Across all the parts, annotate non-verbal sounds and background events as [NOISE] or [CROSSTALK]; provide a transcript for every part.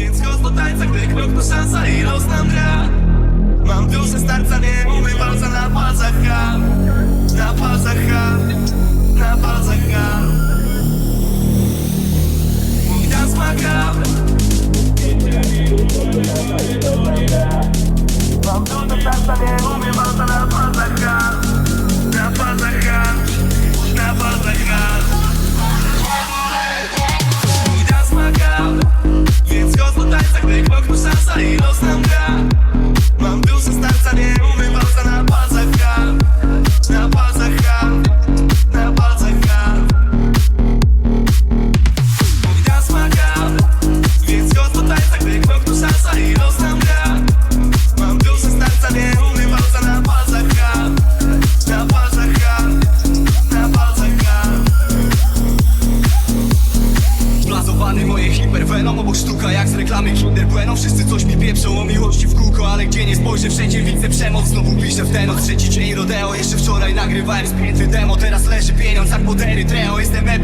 Więc chodź do tańca, gdy krok to szansa i los nam gra. Mam duszę starca, nie umiem walca na palcach ha Na palcach ha Na palcach ha Mój dans makabry Mam duszę starca, nie umiem walca na palcach ha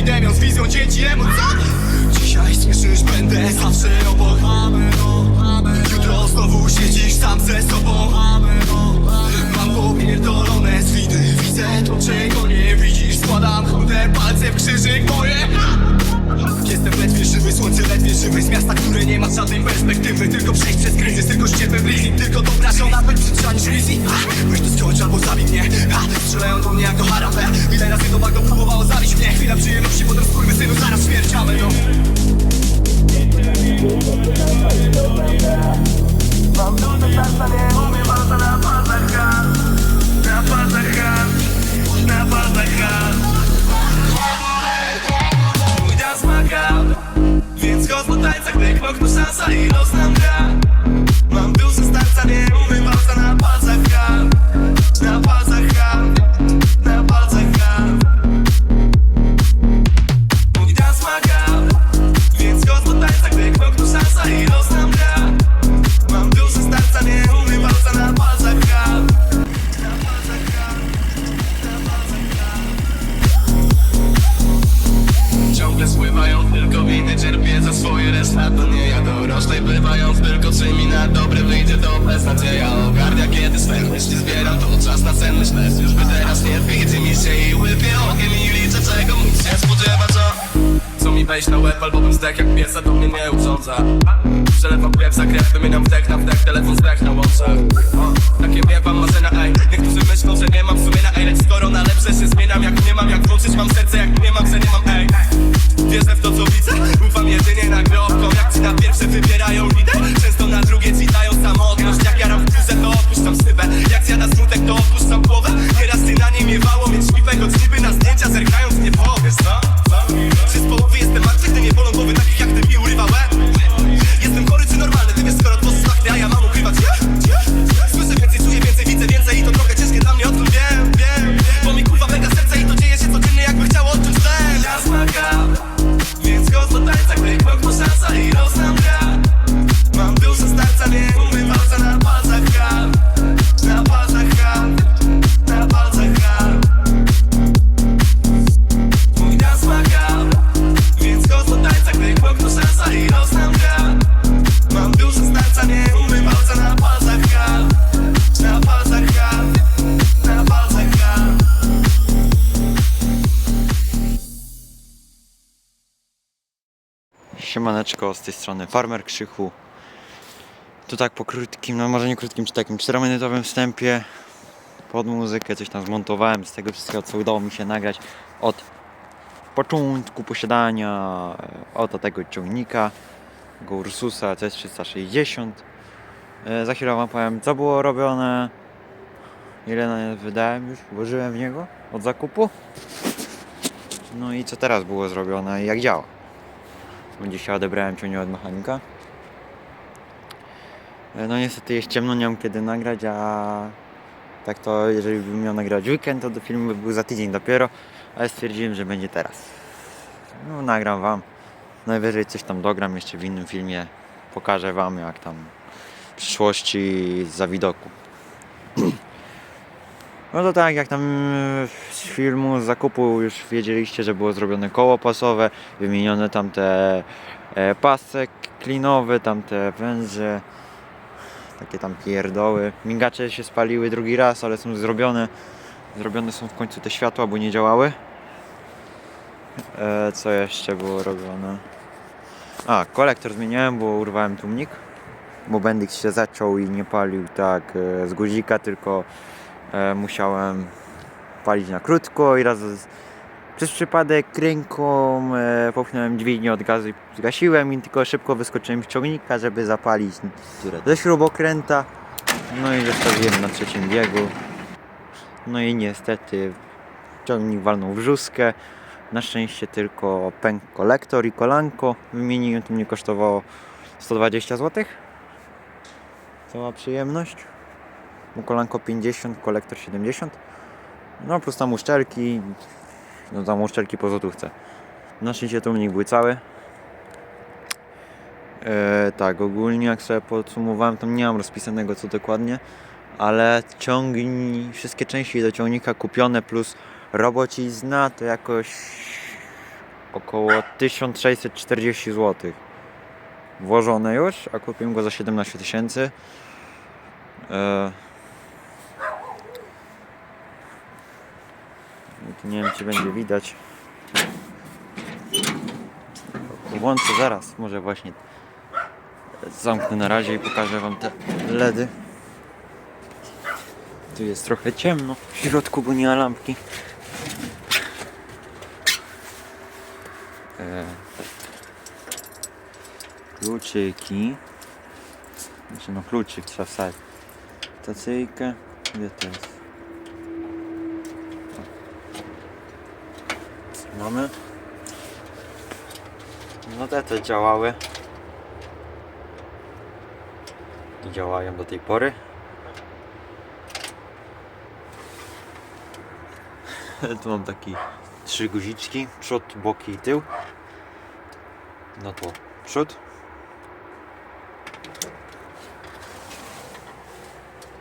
epidemią z wizją dzieci emocji Dzisiaj słyszysz będę zawsze obok Jutro znowu siedzisz sam ze sobą Mam popierdolone z widy Widzę to czego nie widzisz. Składam chude palce w krzyżyk moje Jestem ledwie żywy, słońce ledwie żywy. Z miasta, które nie ma żadnej perspektywy. Tylko przejść przez kryzys, tylko ściepę blizny Tylko dobra żona, być przytrzymać wizji. Weź to skończ albo zabij mnie. Strzelają do mnie jak do harapę. Ile razy to bago próbowało zabić mnie? Chwila przyjemności, potem skurwysynu Zaraz śmierć, amen, no. Mam duszę serca, nie umiem walca na ha. Na ha. Na palcach Więc chodź do tańca, gdy to szansa i los nam gra Mam duszę swoje reszta to nie ja Doroślej bywając tylko czy mi na dobre wyjdzie to beznadzieja Ogarnia kiedy swe myśli zbieram To czas na sen myślę Już by teraz nie widzi mi się i łypie okiem I liczę czego mi się spodziewa co mi wejść na łeb albo bym zdech jak piesa to mnie nie urządza. Przelewam krew za krew, wymieniam wdech na wdech Telefon zdech na łączach. O, Takie miewam marzenia ej. Niektórzy myślą, że nie mam w sumie na ej Lecz skoro na lepsze się zmieniam Jak nie mam jak włączyć mam serce Jak nie mam, że nie mam ej. Wierzę w Siemaneczko, z tej strony Farmer Krzychu. Tu tak po krótkim, no może nie krótkim, czy takim 4-minutowym wstępie pod muzykę coś tam zmontowałem z tego wszystkiego, co udało mi się nagrać od początku posiadania e, oto tego ciągnika tego Ursusa CS360. E, Za chwilę wam powiem, co było robione, ile na wydałem już, włożyłem w niego od zakupu. No i co teraz było zrobione i jak działa. Bo Dzisiaj odebrałem ciągnik od mechanika. E, No niestety jest ciemno, nie mam kiedy nagrać, a tak to jeżeli bym miał nagrać weekend, to do filmu by był za tydzień dopiero, ale stwierdziłem, że będzie teraz. No nagram wam. Najwyżej coś tam dogram jeszcze w innym filmie. Pokażę wam jak tam w przyszłości za widoku. [CLEARS THROAT] No to tak, jak tam e, z filmu, z zakupu już wiedzieliście, że było zrobione koło pasowe, wymienione tam te e, pasek klinowy, tam te węże, takie tam pierdoły. Migacze się spaliły drugi raz, ale są zrobione. Zrobione są w końcu te światła, bo nie działały. E, co jeszcze było robione? A, kolektor zmieniałem, bo urwałem tłumnik. Bo bendik się zaciął i nie palił tak e, z guzika, tylko musiałem palić na krótko i raz przez przypadek ręką e, popchnąłem dźwignię od gazu i zgasiłem i tylko szybko wyskoczyłem z ciągnika, żeby zapalić ze śrubokręta. No i zostawiłem na trzecim biegu. No i niestety ciągnik walnął w żuskę. Na szczęście tylko pękł kolektor i kolanko. Wymieniłem, to mnie kosztowało 120 zł. Cała przyjemność. Kolanko 50, kolektor 70. No plus tam uszczelki. No tam uszczelki po złotówce. Na szczęście tłumnik były całe. E, tak, ogólnie jak sobie podsumowałem, to nie mam rozpisanego co dokładnie, ale ciągni, wszystkie części do ciągnika kupione plus robocizna to jakoś około 1640 zł. Włożone już, a kupiłem go za 17 tysięcy. E, nie wiem czy będzie widać. Włączę zaraz, może właśnie zamknę na razie i pokażę wam te LEDy. Tu jest trochę ciemno w środku, bo nie ma lampki. E, kluczyki. Znaczy no kluczyk trzeba wsadzić. Stacyjkę. Gdzie to jest? Mamy. No te te działały. I działają do tej pory. [LAUGHS] tu mam taki trzy guziczki, przód, boki i tył. No to przód.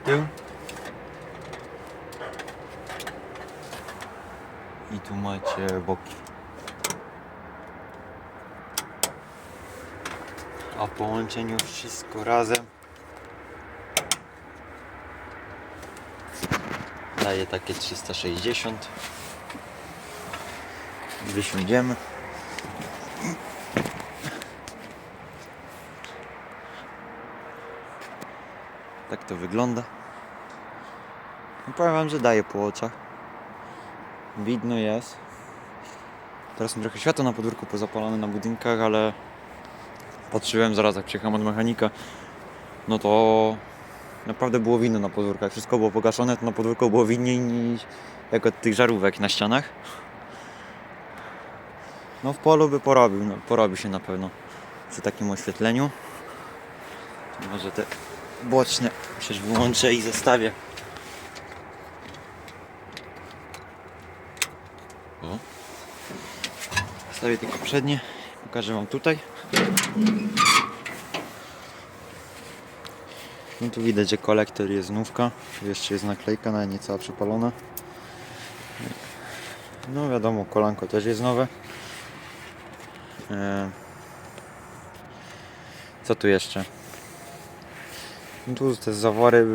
Tył. I tu macie boki. A po połączeniu wszystko razem. Daje takie 360 wysiądziemy tak to wygląda. No powiem wam, że daje po oczach widno jest teraz są trochę światło na podwórku pozapalone na budynkach, ale patrzyłem zaraz jak przyjechałem od mechanika no to naprawdę było widno na podwórkach. Wszystko było pogaszone, to na podwórku było widniej niż jak od tych żarówek na ścianach. No w polu by porobił, no, porobi się na pewno przy takim oświetleniu. Może te boczne przecież wyłączę i zostawię. Zostawię tylko przednie. Pokażę wam tutaj. No tu widać, że kolektor jest znówka. Tu jeszcze jest naklejka, nawet nie cała przepalona. No wiadomo, kolanko też jest nowe. E, Co tu jeszcze? No tu te zawory,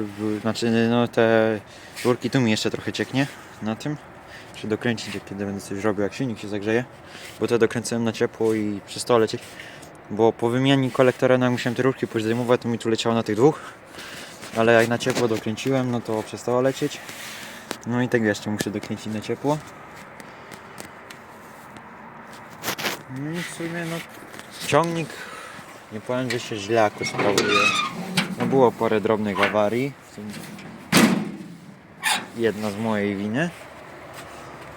znaczy no te rurki tu mi jeszcze trochę cieknie na tym. Muszę dokręcić, kiedy będę coś robił, jak silnik się zagrzeje. Bo to dokręcałem na ciepło i przestało lecieć. Bo po wymianie kolektora, no jak musiałem te rurki pozdejmować, to mi tu leciało na tych dwóch ale jak na ciepło dokręciłem, no to przestało lecieć. No i tego jeszcze muszę dokręcić na ciepło. No i w sumie no ciągnik nie powiem, że się źle jakoś sprawuje. No było parę drobnych awarii. Jedna z mojej winy.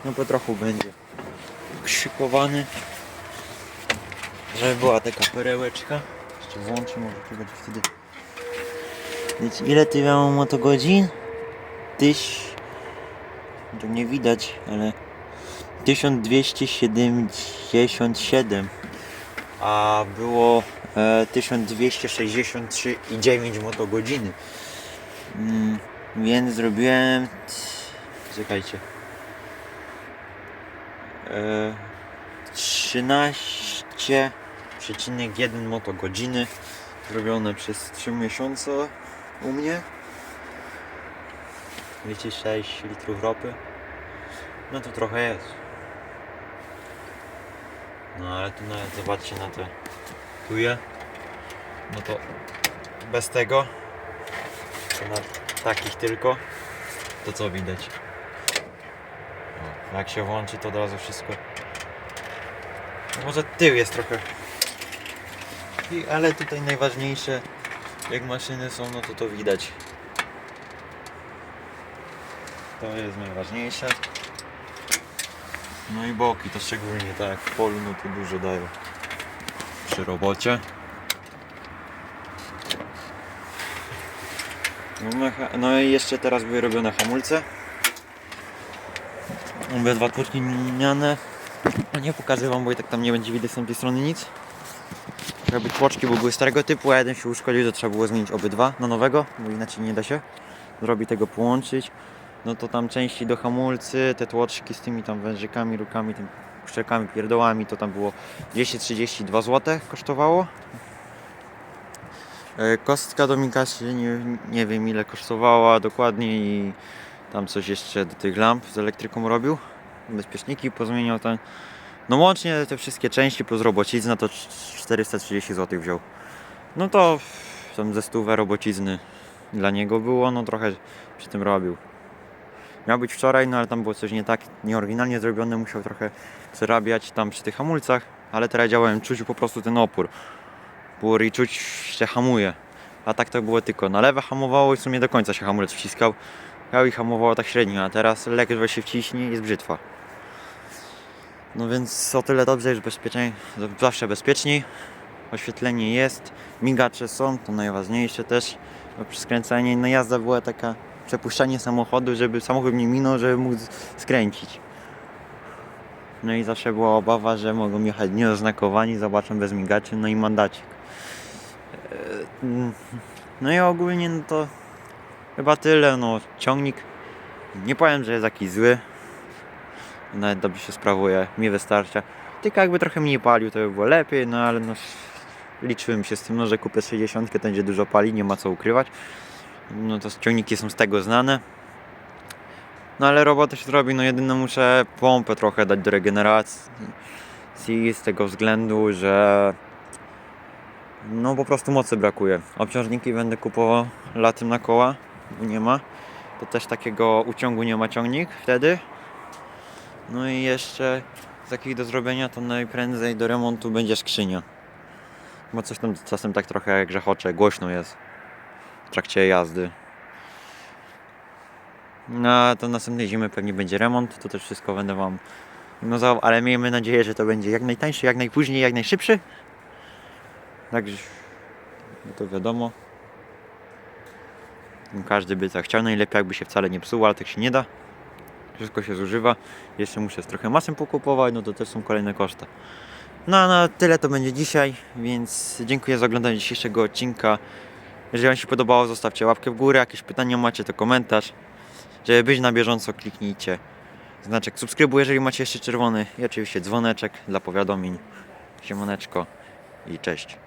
No po trochu będzie szykowany. Żeby była taka perełeczka. Jeszcze włączę, może tu będzie wtedy więc ile ty miał motogodzin? Tyś... To nie widać, ale... 1277 a było e, 1263,9 motogodziny mm, więc zrobiłem czekajcie e, 13 2,1 motogodziny zrobione przez 3 miesiące u mnie. Wiecie, 6 litrów ropy. No to trochę jest. No ale tu nawet zobaczcie na te tuje. No to bez tego, to na takich tylko, to co widać. Jak się włączy to od razu wszystko. Może tył jest trochę. I, ale tutaj najważniejsze, jak maszyny są, no to to widać. To jest najważniejsze. No i boki, to szczególnie tak jak w polu, no to dużo dają przy robocie. No, No i jeszcze teraz były robione hamulce. Obydwa tłoczki miane. No nie pokażę wam, bo i tak tam nie będzie widać z tamtej strony nic. Jakby tłoczki bo były starego typu, a jeden się uszkodził, to trzeba było zmienić obydwa na nowego, bo inaczej nie da się zrobić tego połączyć. No to tam części do hamulcy, te tłoczki z tymi tam wężykami, rukami, tym szczelkami, pierdołami, to tam było 232 zł kosztowało. E, Kostka do Mikasi nie, nie wiem ile kosztowała dokładnie i tam coś jeszcze do tych lamp z elektryką robił. Bezpieczniki pozmieniał tam. No łącznie te wszystkie części plus robocizna to 430 zł wziął. No to tam ze stówę robocizny dla niego było, no trochę przy tym robił. Miał być wczoraj, no ale tam było coś nie tak, nieoryginalnie zrobione, musiał trochę przerabiać tam przy tych hamulcach, ale teraz działałem, czuć po prostu ten opór. Pór i czuć się hamuje. A tak to było tylko na lewe hamowało i w sumie do końca się hamulec wciskał. Ja i hamowało tak średnio, a teraz ledwo się wciśnie i jest brzytwa. No więc o tyle dobrze, już bezpieczniej, zawsze bezpieczniej. Oświetlenie jest, migacze są, to najważniejsze też. Przy skręcaniu, no jazda była taka, przepuszczanie samochodu, żeby samochód nie minął, żeby mógł skręcić. No i zawsze była obawa, że mogą jechać nieoznakowani, zobaczą bez migaczy, no i mandacik. Eee, mm, No i ogólnie no to chyba tyle, no ciągnik nie powiem, że jest jakiś zły. Nawet dobrze się sprawuje, mi wystarcza. Tylko jakby trochę mniej palił, to by było lepiej, no ale no liczyłem się z tym, no, że kupię 60, to będzie dużo pali, nie ma co ukrywać. No to ciągniki są z tego znane. No ale robota się zrobi, no jedynie muszę pompę trochę dać do regeneracji z tego względu, że no po prostu mocy brakuje. Obciążniki będę kupował latem na koła, nie ma. To też takiego uciągu nie ma ciągnik wtedy. No i jeszcze z takich do zrobienia to najprędzej do remontu będzie skrzynia. Bo coś tam czasem tak trochę grzechocze, głośno jest w trakcie jazdy. No to następnej zimy pewnie będzie remont, to też wszystko będę wam no, ale miejmy nadzieję, że to będzie jak najtańszy, jak najpóźniej, jak najszybszy. Także to wiadomo. Każdy by tak chciał, najlepiej jakby się wcale nie psuło, ale tak się nie da. Wszystko się zużywa. Jeszcze muszę trochę masę pokupować, no to też są kolejne koszta. No na tyle to będzie dzisiaj, więc dziękuję za oglądanie dzisiejszego odcinka. Jeżeli Wam się podobało, zostawcie łapkę w górę. Jakieś pytania macie, to komentarz. Żeby być na bieżąco, kliknijcie znaczek subskrybuj, jeżeli macie jeszcze czerwony i oczywiście dzwoneczek dla powiadomień. Siemoneczko i cześć.